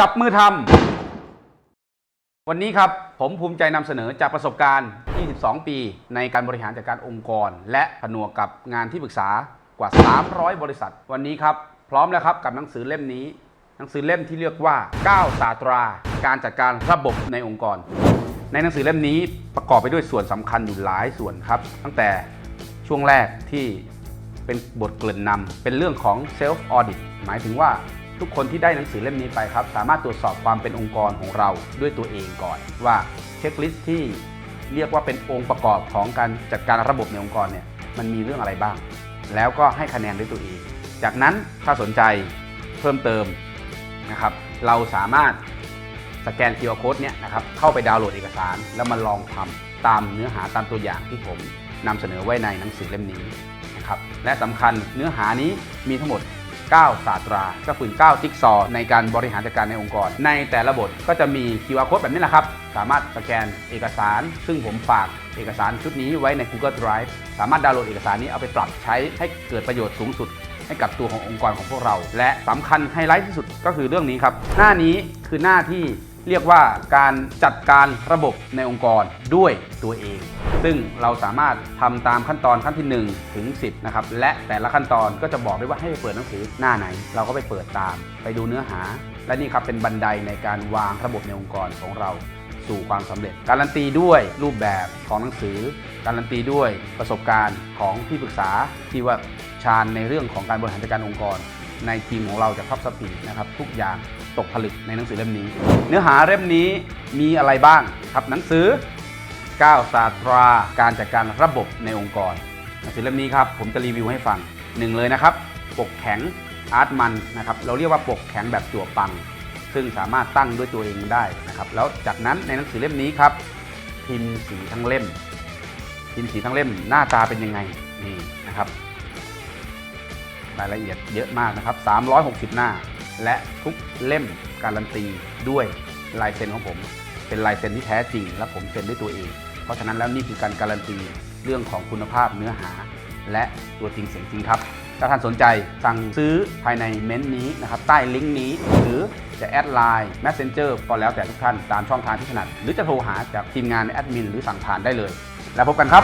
จับมือทำ วันนี้ครับ ผมภูมิใจนำเสนอจากประสบการณ์ 22 ปี ในการบริหารจัดการองค์กร และผนวกกับงานที่ปรึกษากว่า 300 บริษัท วันนี้ครับ พร้อมแล้วครับกับหนังสือเล่มนี้ หนังสือเล่มที่เรียกว่า 9 ศาสตรา การจัดการระบบในองค์กร ในหนังสือเล่มนี้ประกอบไปด้วยส่วนสำคัญอยู่หลายส่วนครับ ตั้งแต่ช่วงแรกที่เป็นบทเกริ่นนำเป็นเรื่องของ self audit หมายถึงว่า ทุกคนที่ได้หนังสือเล่มนี้ไปครับ สามารถตรวจสอบความเป็นองค์กรของเราด้วยตัวเองก่อน ว่าเช็คลิสต์ที่เรียกว่าเป็นองค์ประกอบของการจัดการระบบในองค์กรเนี่ยมันมีเรื่องอะไรบ้าง แล้วก็ให้คะแนนด้วยตัวเอง จากนั้นถ้าสนใจเพิ่มเติมนะครับ เราสามารถสแกน QR Code เนี่ยนะครับเข้าไปดาวน์โหลดเอกสาร แล้วมาลองทำตามเนื้อหาตามตัวอย่างที่ผมนำเสนอไว้ในหนังสือเล่มนี้นะครับและสำคัญเนื้อหานี้มีทั้งหมด 9ศาสตรา ก็คือ9จิ๊กซอว์ในการบริหารจัดการในองค์กร ในแต่ละบทก็จะมี QR Code แบบนี้แหละครับ สามารถสแกนเอกสาร ซึ่งผมฝากเอกสารชุดนี้ไว้ใน Google Drive สามารถดาวน์โหลดเอกสารนี้เอาไปปรับใช้ให้เกิดประโยชน์สูงสุดให้กับตัวขององค์กรของพวกเรา และสำคัญไฮไลท์ที่สุดก็คือเรื่องนี้ครับ หน้านี้คือหน้าที่ เรียกว่าการจัดการระบบในองค์กรด้วยตัวเอง ซึ่งเราสามารถทำตามขั้นตอนขั้นที่ 1 ถึง 10 นะครับ และแต่ละขั้นตอนก็จะบอกได้ว่าให้ไปเปิดหนังสือหน้าไหน เราก็ไปเปิดตาม ไปดูเนื้อหา และนี่ครับเป็นบันไดในการวางระบบในองค์กรของเราสู่ความสำเร็จ การันตีด้วยรูปแบบของหนังสือ การันตีด้วยประสบการณ์ของที่ปรึกษาที่ว่าชาญในเรื่องของการบริหารจัดการองค์กร ในทีมของเราจากท็อปสปีดนะครับทุกอย่างตกผลึกในหนังสือเล่มนี้ เนื้อหาเล่มนี้มีอะไรบ้างครับหนังสือ9ศาสตราการจัดการระบบในองค์กร หนังสือเล่มนี้ครับผมจะรีวิวให้ฟังหนึ่งเลยนะครับ ปกแข็งอาร์ตมันนะครับเราเรียกว่าปกแข็งแบบจั่วปัง ซึ่งสามารถตั้งด้วยตัวเองได้นะครับแล้วจากนั้นในหนังสือเล่มนี้ครับพิมพ์สีทั้งเล่มพิมพ์สีทั้งเล่มหน้าตาเป็นยังไงนี่นะครับ รายละเอียดเยอะมากนะครับ 360 หน้า และทุกเล่มการันตีด้วยลายเซ็นของผม เป็นลายเซ็นที่แท้จริง และผมเซ็นด้วยตัวเอง เพราะฉะนั้นแล้วนี่คือการการันตีเรื่องของคุณภาพเนื้อหา และตัวจริงเสียงจริงครับ ถ้าท่านสนใจสั่งซื้อภายในเม้นต์นี้นะครับใต้ลิงก์นี้หรือจะแอดไลน์ Messenger ก็แล้วแต่ทุกท่านตามช่องทางที่ถนัด หรือจะโทรหาจากทีมงานแอดมินหรือสั่งผ่านได้เลย แล้วพบกันครับ